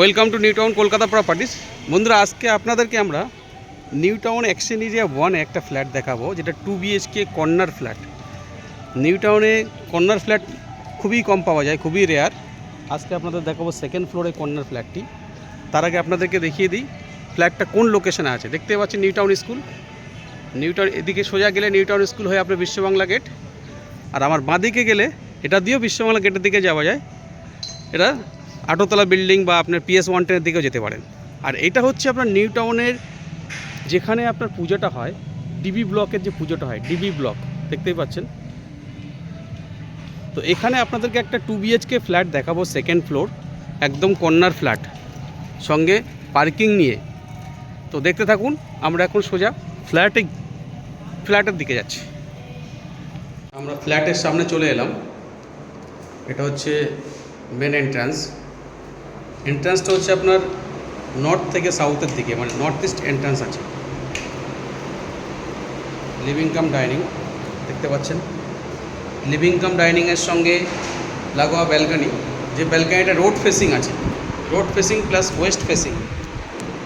Welcome to New Town Kolkata properties. বন্ধুরা, আজকে আপনাদেরকে আমরা নিউ টাউন অ্যাকশন এরিয়া ওয়ানে একটা ফ্ল্যাট দেখাবো, যেটা two BHK corner flat. New টাউনে কর্নার ফ্ল্যাট খুবই কম পাওয়া যায়, খুবই রেয়ার আজকে আপনাদের দেখাবো সেকেন্ড ফ্লোরে কর্নার ফ্ল্যাটটি। তার আগে আপনাদেরকে দেখিয়ে দিই, ফ্ল্যাটটা কোন লোকেশনে আছে। দেখতে পাচ্ছেন New Town school. New Town এদিকে সোজা গেলে নিউ টাউন স্কুল হয়ে আপনার বিশ্ববাংলা গেট। আর আমার বাঁদিকে গেলে, এটা দিয়েও বিশ্ববাংলা গেটের দিকে যাওয়া যায়। এটা আটোতলা বিল্ডিং বা আপনার পিএস ওয়ান টেনের দিকেও যেতে পারেন। আর এটা হচ্ছে আপনার নিউ টাউনের যেখানে আপনার পুজোটা হয় ডিবি ব্লকের যে পুজোটা হয় ডিবি ব্লক, দেখতেই পাচ্ছেন। তো এখানে আপনাদেরকে একটা টু বিএইচকে ফ্ল্যাট দেখাবো সেকেন্ড ফ্লোর একদম কর্নার ফ্ল্যাট সঙ্গে পার্কিং নিয়ে। তো দেখতে থাকুন, আমরা এখন সোজা ফ্ল্যাটে ফ্ল্যাটের দিকে যাচ্ছি। আমরা ফ্ল্যাটের সামনে চলে এলাম। এটা হচ্ছে মেন এন্ট্রান্স এন্ট্রান্সটা হচ্ছে আপনার নর্থ থেকে সাউথের দিকে মানে নর্থ ইস্ট এন্ট্রান্স আছে। লিভিং কাম ডাইনিং দেখতে পাচ্ছেন? লিভিং কাম ডাইনিংয়ের সঙ্গে লাগোয়া ব্যালকানি যে ব্যালকানিটা রোড ফেসিং আছে road facing plus west facing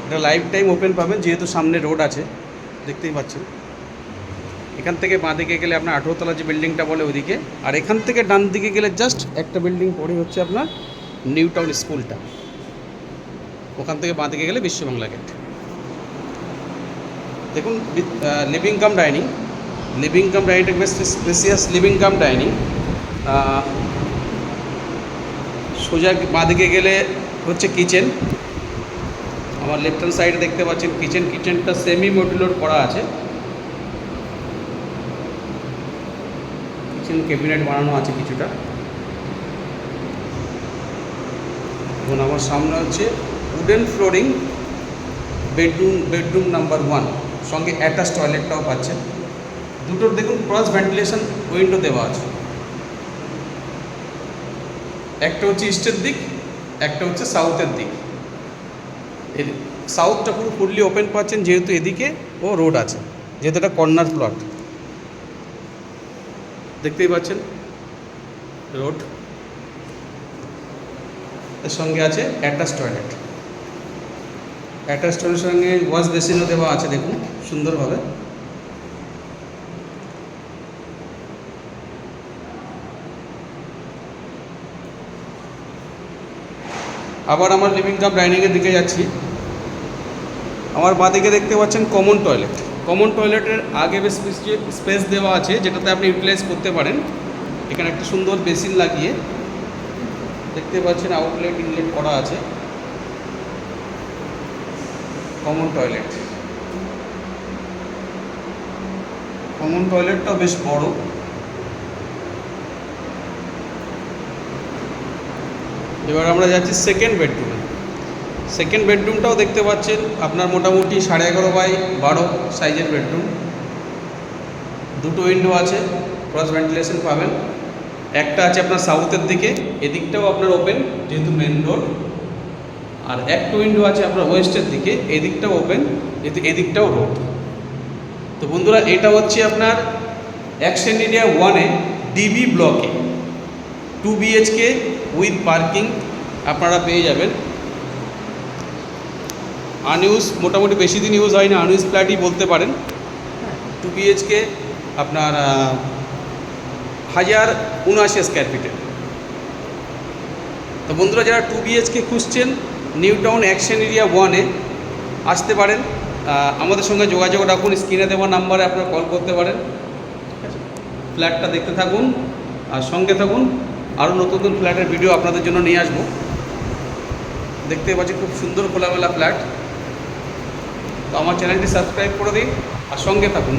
এটা লাইফ টাইম ওপেন পাবেন, যেহেতু সামনে রোড আছে, দেখতেই পাচ্ছেন। এখান থেকে বাঁ দিকে গেলে আপনার আঠেরোতলা যে বিল্ডিংটা বলে ওদিকে আর এখান থেকে ডান দিকে গেলে জাস্ট একটা বিল্ডিং পরে হচ্ছে আপনার নিউ টাউন স্কুলটা ওখান থেকে বাঁ দিকে গেলে বিশ্ববাংলা গেট দেখুন living cum dining living cum ডাইনিংটা বেশ স্পেসিয়াস লিভিং কাম ডাইনিং সোজা বাঁ দিকে গেলে হচ্ছে কিচেন আমার লেফট হ্যান্ড সাইডে দেখতে পাচ্ছেন কিচেন কিচেনটা সেমি মডুলার করা আছে। কিচেন ক্যাবিনেট বানানো আছে কিছুটা। এবং আমার সামনে হচ্ছে wooden flooring bedroom bedroom number one সঙ্গে অ্যাটাচ টয়লেটটাও পাচ্ছেন দুটোর দেখুন ক্রস ভেন্টিলেশন উইন্ডো দেওয়া আছে। একটা হচ্ছে ইস্টের দিক, একটা হচ্ছে সাউথের দিক। সাউথটা পুরো ফুললি ওপেন পাচ্ছেন, যেহেতু এদিকে ও রোড আছে, যেহেতু এটা কর্নার প্লট দেখতেই পাচ্ছেন? রোডের সঙ্গে আছে অ্যাটাচ টয়লেট অ্যাটাচ সঙ্গে ওয়াশ বেসিনও দেওয়া আছে, দেখুন, সুন্দরভাবে। আবার আমার লিভিং কাম ডাইনিংয়ের দিকে যাচ্ছি। আমার বাঁদিকে দেখতে পাচ্ছেন কমন টয়লেট কমন টয়লেটের আগে বেশ স্পেস দেওয়া আছে, যেটাতে আপনি ইউটিলাইজ করতে পারেন। এখানে একটা সুন্দর বেসিন লাগিয়ে। দেখতে পাচ্ছেন আউটলেট ইনলেট করা আছে। কমন টয়লেট কমন টয়লেটটাও বেশ বড়। এবার আমরা যাচ্ছি সেকেন্ড বেডরুমে সেকেন্ড বেডরুমটাও দেখতে পাচ্ছেন, আপনার মোটামুটি সাড়ে এগারো বাই বারো সাইজের বেডরুম দুটো উইন্ডো আছে ক্রস ভেন্টিলেশন পাবেন। একটা আছে আপনার সাউথের দিকে, এদিকটাও আপনার ওপেন যেহেতু মেন রোড আর একটা উইন্ডো আছে আপনার ওয়েস্টের দিকে, এদিকটাও ওপেন এদিকটাও রোড তো বন্ধুরা, এটা হচ্ছে আপনার অ্যাকশন এরিয়া ওয়ানে ডিবি ব্লকে টু বিএইচকে উইথ পার্কিং আপনারা পেয়ে যাবেন। আনইউজ মোটামুটি বেশি দিন ইউজ হয় না আনইউজ ফ্ল্যাটই বলতে পারেন। টু বিএইচকে আপনার হাজার উনআশি স্কোয়ার ফিটের তো বন্ধুরা, যারা টু বিএইচকে খুঁজছেন নিউ টাউন অ্যাকশন এরিয়া ওয়ানে আসতে পারেন। আমাদের সঙ্গে যোগাযোগ রাখুন, স্ক্রিনে দেওয়া নাম্বারে আপনারা কল করতে পারেন? ফ্ল্যাটটা দেখতে থাকুন আর সঙ্গে থাকুন। আরও নতুন নতুন ফ্ল্যাটের ভিডিও আপনাদের জন্য নিয়ে আসব। দেখতে পাচ্ছি খুব সুন্দর খোলামেলা ফ্ল্যাট। তো আমার চ্যানেলটি সাবস্ক্রাইব করে দিন আর সঙ্গে থাকুন।